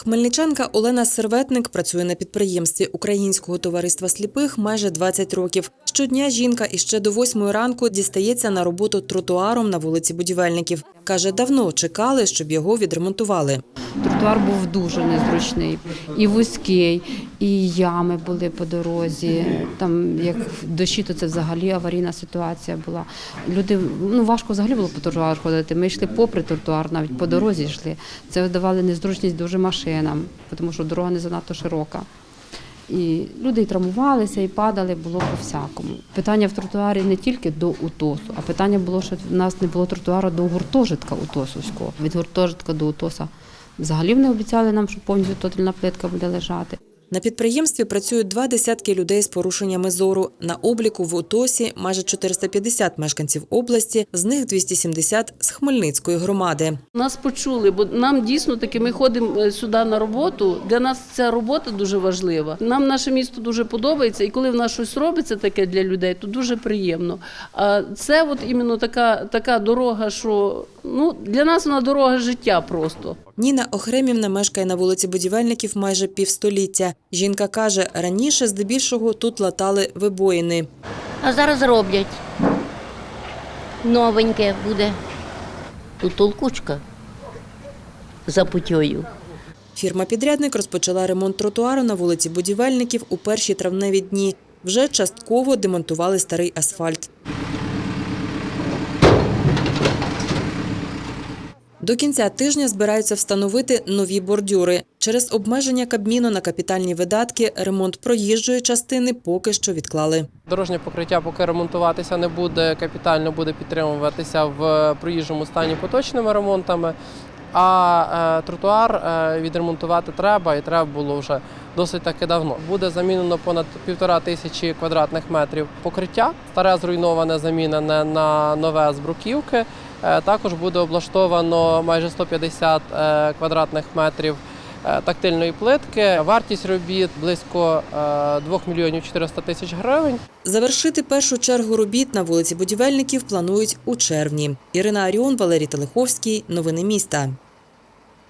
Хмельничанка Олена Серветник працює на підприємстві Українського товариства сліпих майже 20 років. Щодня жінка іще до восьмої ранку дістається на роботу тротуаром на вулиці Будівельників. Каже, давно чекали, щоб його відремонтували. Тротуар був дуже незручний, і вузький, і ями були по дорозі. Там як в дощі, то це взагалі аварійна ситуація була. Люди ну важко взагалі було по тротуару ходити. Ми йшли попри тротуар, навіть по дорозі йшли. Це давали незручність дуже машинам, тому що дорога не занадто широка. І люди і травмувалися, і падали, було по всякому. Питання в тротуарі не тільки до УТОСу, а питання було, що в нас не було тротуару до гуртожитка УТОСовського. Від гуртожитка до УТОСа взагалі вони обіцяли нам, що повністю тотальна плитка буде лежати. На підприємстві працюють два десятки людей з порушеннями зору. На обліку в УТОСі майже 450 мешканців області, з них 270 з Хмельницької громади. Нас почули, бо нам дійсно таки ми ходимо е, сюди на роботу. Для нас ця робота дуже важлива. Нам наше місто дуже подобається, і коли в нас щось робиться таке для людей, то дуже приємно. А це от іменно така, така дорога, що ну для нас вона дорога життя просто. Ніна Охремівна мешкає на вулиці Будівельників майже півстоліття. Жінка каже, раніше здебільшого тут латали вибоїни. А зараз роблять. Новеньке буде. Тут толкучка за путьою. Фірма-підрядник розпочала ремонт тротуару на вулиці Будівельників у перші травневі дні. Вже частково демонтували старий асфальт. До кінця тижня збираються встановити нові бордюри. Через обмеження Кабміну на капітальні видатки ремонт проїжджої частини поки що відклали. Дорожнє покриття поки ремонтуватися не буде, капітально буде підтримуватися в проїжджому стані поточними ремонтами. А е, тротуар е, відремонтувати треба і треба було вже досить таки давно. Буде замінено понад півтора тисячі квадратних метрів покриття. Старе зруйноване замінене на нове з бруківки. Е, також буде облаштовано майже 150 е, квадратних метрів е, тактильної плитки. Вартість робіт близько е, 2 мільйонів 400 тисяч гривень. Завершити першу чергу робіт на вулиці Будівельників планують у червні. Ірина Аріон, Валерій Телеховський. Новини міста.